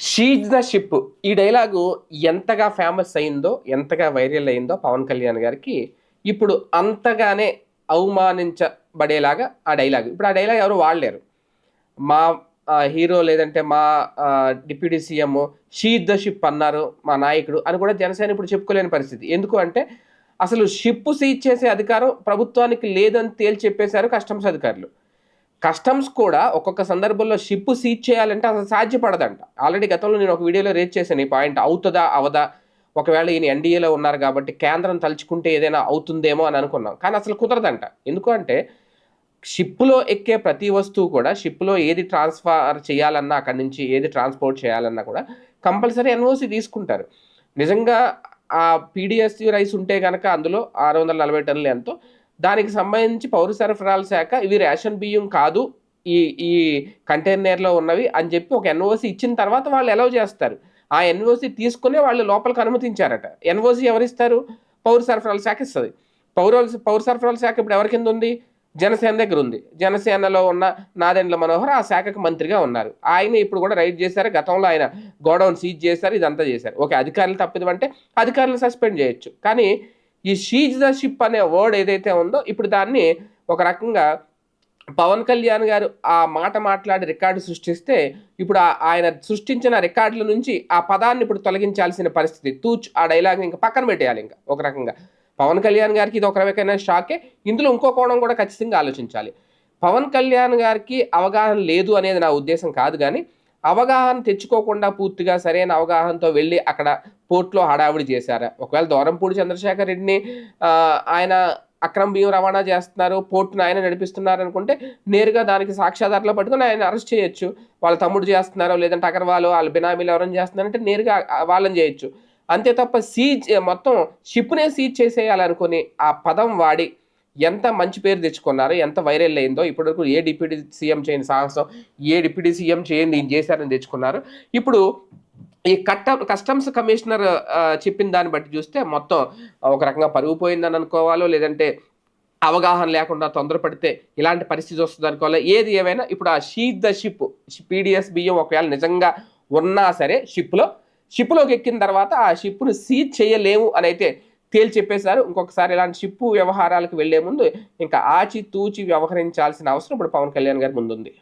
She's the ship ఈ dialogue ఎంతగా famous అయిందో ఎంతగా వైరల్ అయిందో పవన్ కళ్యాణ్ గారికి ఇప్పుడు అంతగానే అవమానించబడేలాగా ఆ డైలాగ్. ఇప్పుడు ఆ డైలాగ్ ఎవరు వాడలేరు. మా హీరో లేదంటే మా deputy CM seize the ship అన్నారు మా నాయకుడు అని కూడా జనసేన ఇప్పుడు చెప్పుకోలేని పరిస్థితి. ఎందుకు అంటే అసలు షిప్ సీజ్ చేసే అధికారం ప్రభుత్వానికి లేదని తేల్చి చెప్పేశారు కస్టమ్స్ అధికారులు. కస్టమ్స్ కూడా ఒక్కొక్క సందర్భంలో షిప్ సీజ్ చేయాలంటే అసలు సాధ్యపడదంట. ఆల్రెడీ గతంలో నేను ఒక వీడియోలో రేట్ చేశాను ఈ పాయింట్ అవుతుందా అవదా? ఒకవేళ ఈయన ఎన్డీఏలో ఉన్నారు కాబట్టి కేంద్రం తలుచుకుంటే ఏదైనా అవుతుందేమో అని అనుకున్నాం. కానీ అసలు కుదరదంట. ఎందుకు అంటే షిప్లో ఎక్కే ప్రతి వస్తువు కూడా షిప్లో ఏది ట్రాన్స్ఫర్ చేయాలన్నా అక్కడి నుంచి ఏది ట్రాన్స్పోర్ట్ చేయాలన్నా కూడా కంపల్సరీ ఎన్ఓసి తీసుకుంటారు. నిజంగా ఆ పీడిఎస్యు రైస్ ఉంటే కనుక అందులో ఆరు వందల నలభై టన్నులు ఎంతో దానికి సంబంధించి పౌర సరఫరాల శాఖ ఇవి రేషన్ బియ్యం కాదు ఈ ఈ కంటైనర్లో ఉన్నవి అని చెప్పి ఒక ఎన్ఓసి ఇచ్చిన తర్వాత వాళ్ళు ఎలవ్ చేస్తారు. ఆ ఎన్ఓసి తీసుకునే వాళ్ళు లోపలికి అనుమతించారట. ఎన్ఓసి ఎవరిస్తారు? పౌర సరఫరాల శాఖ ఇస్తుంది. పౌర పౌర సరఫరాల శాఖ ఇప్పుడు ఎవరి కింద ఉంది? జనసేన దగ్గర ఉంది. జనసేనలో ఉన్న నాదెండ్ల మనోహర్ ఆ శాఖకు మంత్రిగా ఉన్నారు. ఆయన ఇప్పుడు కూడా రైడ్ చేశారు. గతంలో ఆయన గోడౌన్ సీజ్ చేశారు. ఇదంతా చేశారు. ఓకే అధికారులు తప్పిదం అంటే అధికారులు సస్పెండ్ చేయొచ్చు. కానీ ఈ షీజ్ ద షిప్ అనే వర్డ్ ఏదైతే ఉందో ఇప్పుడు దాన్ని ఒక రకంగా పవన్ కళ్యాణ్ గారు ఆ మాట మాట్లాడి రికార్డు సృష్టిస్తే ఇప్పుడు ఆయన సృష్టించిన రికార్డుల నుంచి ఆ పదాన్ని ఇప్పుడు తొలగించాల్సిన పరిస్థితి. తూచ్ ఆ డైలాగ్ ఇంకా పక్కన పెట్టేయాలి ఇంకా ఒక రకంగా. పవన్ కళ్యాణ్ గారికి ఇది ఒక రకమైన షాకే ఇందులో ఇంకో కోణం కూడా ఖచ్చితంగా ఆలోచించాలి. పవన్ కళ్యాణ్ గారికి అవగాహన లేదు అనేది నా ఉద్దేశం కాదు కానీ అవగాహన తెచ్చుకోకుండా పూర్తిగా సరైన అవగాహనతో వెళ్ళి అక్కడ పోర్ట్లో హడావిడి చేశారా. ఒకవేళ దూరంపూడి చంద్రశేఖర్ రెడ్డిని ఆయన అక్రమ బియ్యం రవాణా చేస్తున్నారు పోర్టును ఆయన నడిపిస్తున్నారు అనుకుంటే నేరుగా దానికి సాక్ష్యాధారాలు పట్టుకొని ఆయన అరెస్ట్ చేయొచ్చు. వాళ్ళ తమ్ముడు చేస్తున్నారో లేదంటే అగర్వాల్ వాళ్ళ బినామీలు ఎవరైనా చేస్తున్నారంటే నేరుగా వాళ్ళని చేయొచ్చు. అంతే తప్ప సీజ్ మొత్తం షిప్నే సీజ్ చేసేయాలనుకుని ఆ పదం వాడి ఎంత మంచి పేరు తెచ్చుకున్నారు ఎంత వైరల్ అయిందో ఇప్పటివరకు ఏ డిప్యూటీ సీఎం చేయని సాహసం ఏ డిప్యూటీ సీఎం చేయండి ఈయన చేశారని తెచ్చుకున్నారు. ఇప్పుడు ఈ కట్ట కస్టమ్స్ కమిషనర్ చెప్పిన దాన్ని బట్టి చూస్తే మొత్తం ఒక రకంగా పరుగు పోయిందని అనుకోవాలో లేదంటే అవగాహన లేకుండా తొందరపడితే ఇలాంటి పరిస్థితి వస్తుంది అనుకోవాలి ఏది ఏమైనా ఇప్పుడు ఆ షీట్ ద షిప్ పీడిఎస్ బియ్యం ఒకవేళ నిజంగా ఉన్నా సరే షిప్లో షిప్లోకి ఎక్కిన తర్వాత ఆ షిప్ను సీజ్ చేయలేము అని అయితే తేల్చి చెప్పేశారు ఇంకొకసారి ఇలాంటి షిప్పు వ్యవహారాలకు వెళ్ళే ముందు ఇంకా ఆచి తూచి వ్యవహరించాల్సిన అవసరం ఇప్పుడు పవన్ కళ్యాణ్ గారి ముందుంది.